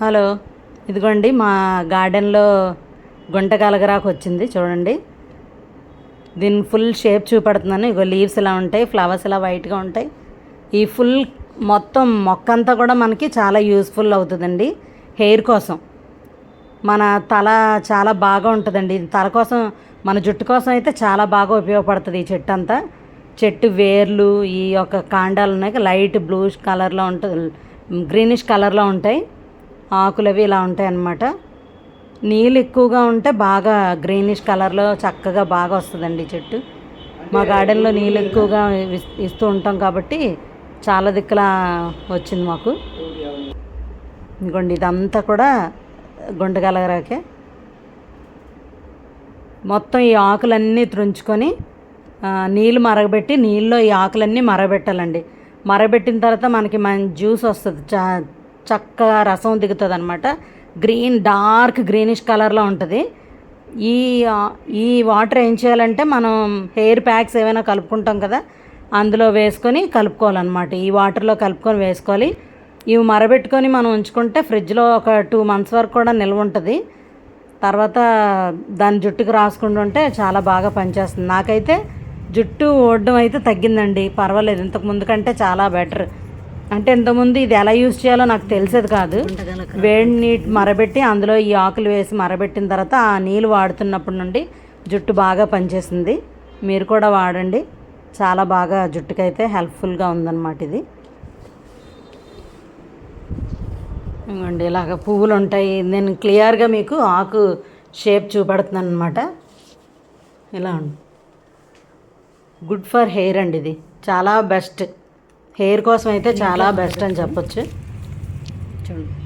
Hello. ఇదిగోండి మా గార్డెన్లో గుంట కలగరాకు వచ్చింది చూడండి. దీని ఫుల్ షేప్ చూపెడుతున్నాను. ఇగో లీవ్స్ ఇలా ఉంటాయి ఫ్లవర్స్ ఇలా వైట్గా ఉంటాయి. ఈ ఫుల్ మొత్తం మొక్క అంతా కూడా మనకి చాలా యూస్ఫుల్ అవుతుందండి హెయిర్ కోసం. మన తల చాలా బాగా ఉంటుందండి. తల కోసం మన జుట్టు కోసం అయితే చాలా బాగా ఉపయోగపడుతుంది ఈ చెట్టు అంతా చెట్టు వేర్లు ఈ యొక్క కాండాలు ఉన్నాయి లైట్ బ్లూష్ కలర్లో ఉంటుంది గ్రీనిష్ కలర్లో ఉంటాయి. ఆకులు అవి ఇలా ఉంటాయి అన్నమాట నీళ్ళు ఎక్కువగా ఉంటే బాగా గ్రీనిష్ కలర్లో చక్కగా బాగా వస్తుందండి ఈ చెట్టు. మా గార్డెన్లో నీళ్ళు ఎక్కువగా ఇస్- ఇస్తూ ఉంటాం కాబట్టి చాలా దిక్కులా వచ్చింది మాకు. ఇదిగోండి ఇదంతా కూడా గుంటగలగరాకే మొత్తం ఈ ఆకులన్నీ త్రుంచుకొని నీళ్ళు మరగబెట్టి నీళ్ళలో ఈ ఆకులన్నీ మరగబెట్టాలండి. మరగబెట్టిన తర్వాత మనకి మన జ్యూస్ వస్తుంది చా చక్కగా రసం దిగుతుంది అనమాట గ్రీన్ డార్క్ గ్రీనిష్ కలర్లో ఉంటుంది. ఈ ఈ వాటర్ ఏం చేయాలంటే మనం హెయిర్ ప్యాక్స్ ఏమైనా కలుపుకుంటాం కదా అందులో వేసుకొని కలుపుకోవాలన్నమాట. ఈ వాటర్లో కలుపుకొని వేసుకోవాలి. ఇవి మరబెట్టుకొని మనం ఉంచుకుంటే ఫ్రిడ్జ్లో ఒక టూ మంత్స్ వరకు కూడా నిల్వ ఉంటుంది. తర్వాత దాని జుట్టుకు రాసుకుంటుంటే చాలా బాగా పనిచేస్తుంది. నాకైతే జుట్టు ఓడడం అయితే తగ్గిందండి. పర్వాలేదు ఇంతకు ముందు కంటే చాలా బెటర్. అంటే ఇంతకుముందు ఇది ఎలా యూజ్ చేయాలో నాకు తెలిసేది కాదు. వేడి నీటి మరబెట్టి అందులో ఈ ఆకులు వేసి మరబెట్టిన తర్వాత ఆ నీళ్ళు వాడుతున్నప్పటి నుండి జుట్టు బాగా పనిచేసింది. మీరు కూడా వాడండి. చాలా బాగా జుట్టుకైతే హెల్ప్ఫుల్గా ఉందన్నమాట ఇది. ఇవ్వండి ఇలాగ పువ్వులు ఉంటాయి నేను క్లియర్గా మీకు ఆకు షేప్ చూపెడుతున్నాను అనమాట ఇలా గుడ్ ఫర్ హెయిర్ అండి ఇది. చాలా బెస్ట్. హెయిర్ కోసం అయితే చాలా బెస్ట్ అని చెప్పొచ్చు. చూడండి